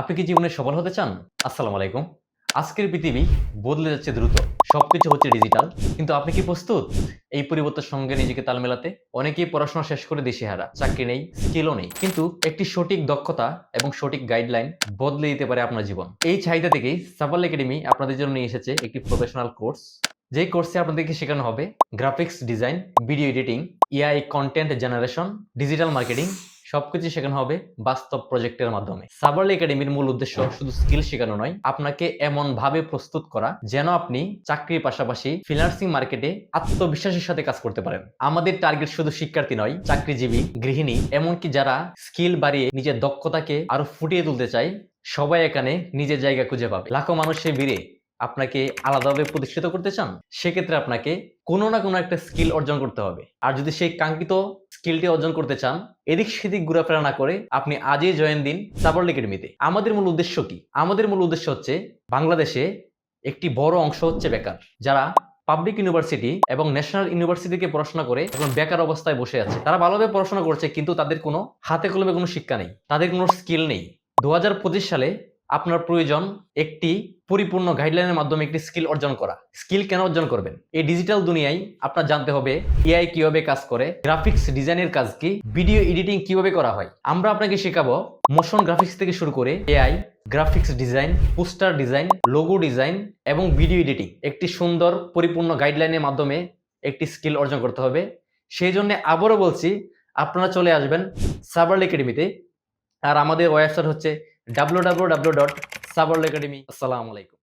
আপনি কি জীবনে সফল হতে চান? আসসালামু আলাইকুম। আজকের পৃথিবী বদলে যাচ্ছে দ্রুত। সবকিছু হচ্ছে ডিজিটাল। কিন্তু আপনি কি প্রস্তুত? এই পরিবর্তনের সঙ্গে নিজেকে তাল মেলাতে অনেকেই পড়াশোনা শেষ করে দেশে হারা। চাকরি নেই স্কিলও নেই। কিন্তু একটি সঠিক দক্ষতা এবং সঠিক গাইডলাইন বদলে দিতে পারে আপনার জীবন। এই চাহিদা থেকেই সাবাল একাডেমি আপনাদের জন্য নিয়ে এসেছে একটি প্রফেশনাল কোর্স যে কোর্সে আপনাদেরকে শেখানো হবে graphics design video editing AI content generation digital marketing সবকিছু শেখানো হবে বাস্তব প্রজেক্টের মাধ্যমে। সাবার্লি একাডেমির মূল উদ্দেশ্য শুধু স্কিল শেখানো নয়, আপনাকে এমন ভাবে প্রস্তুত করা যেন আপনি চাকরির পাশাপাশি ফ্রিল্যান্সিং মার্কেটে আত্মবিশ্বাসের সাথে কাজ করতে পারেন। আমাদের টার্গেট শুধু শিক্ষার্থী নয়, চাকরিজীবী, গৃহিণী, এমনকি যারা স্কিল বাড়িয়ে নিজের দক্ষতাকে আরও ফুটিয়ে তুলতে চায়, সবাই এখানে নিজের জায়গা খুঁজে পাবে। লাখো মানুষের ভিড়ে আপনাকে আলাদাভাবে প্রতিষ্ঠিত করতে চান, সেক্ষেত্রে আপনাকে কোনো না কোনো একটা স্কিল অর্জন করতে হবে। আর যদি সেই কাঙ্ক্ষিত স্কিলটি অর্জন করতে চান, এদিক সেদিক ঘোরাফেরা না করে আপনি আজই জয়েন দিন সাবর্ল একাডেমিতে আমাদের মূল উদ্দেশ্য কি? আমাদের মূল উদ্দেশ্য হচ্ছে বাংলাদেশে একটি বড় অংশ হচ্ছে বেকার, যারা পাবলিক ইউনিভার্সিটি এবং ন্যাশনাল ইউনিভার্সিটিকে পড়াশোনা করে এখন বেকার অবস্থায় বসে আছে। তারা ভালোভাবে পড়াশোনা করছে, কিন্তু তাদের কোনো হাতে কলমে কোনো শিক্ষা নেই, তাদের কোনো স্কিল নেই। দু হাজার পঁচিশ সালে আপনার প্রয়োজন একটি পরিপূর্ণ গাইডলাইনের মাধ্যমে একটি স্কিল অর্জন করা। স্কিল কেন অর্জন করবেন? এই ডিজিটাল দুনিয়ায় আপনার জানতে হবে এআই কীভাবে কাজ করে গ্রাফিক্স ডিজাইনের কাজ কি ভিডিও এডিটিং কীভাবে করা হয়। আমরা আপনাকে শেখাবো মোশন গ্রাফিক্স থেকে শুরু করে AI graphics design poster design logo design এবং ভিডিও এডিটিং একটি সুন্দর পরিপূর্ণ গাইডলাইনের মাধ্যমে একটি স্কিল অর্জন করতে হবে। সেই জন্য আবারও বলছি, আপনারা চলে আসবেন সাবার্ল একাডেমিতে আর আমাদের ওয়েবসাইট হচ্ছে ডাব্লিউ ডাব্লু ডাব্লু ডট সাবার্ল একাডেমি আসসালামু আলাইকুম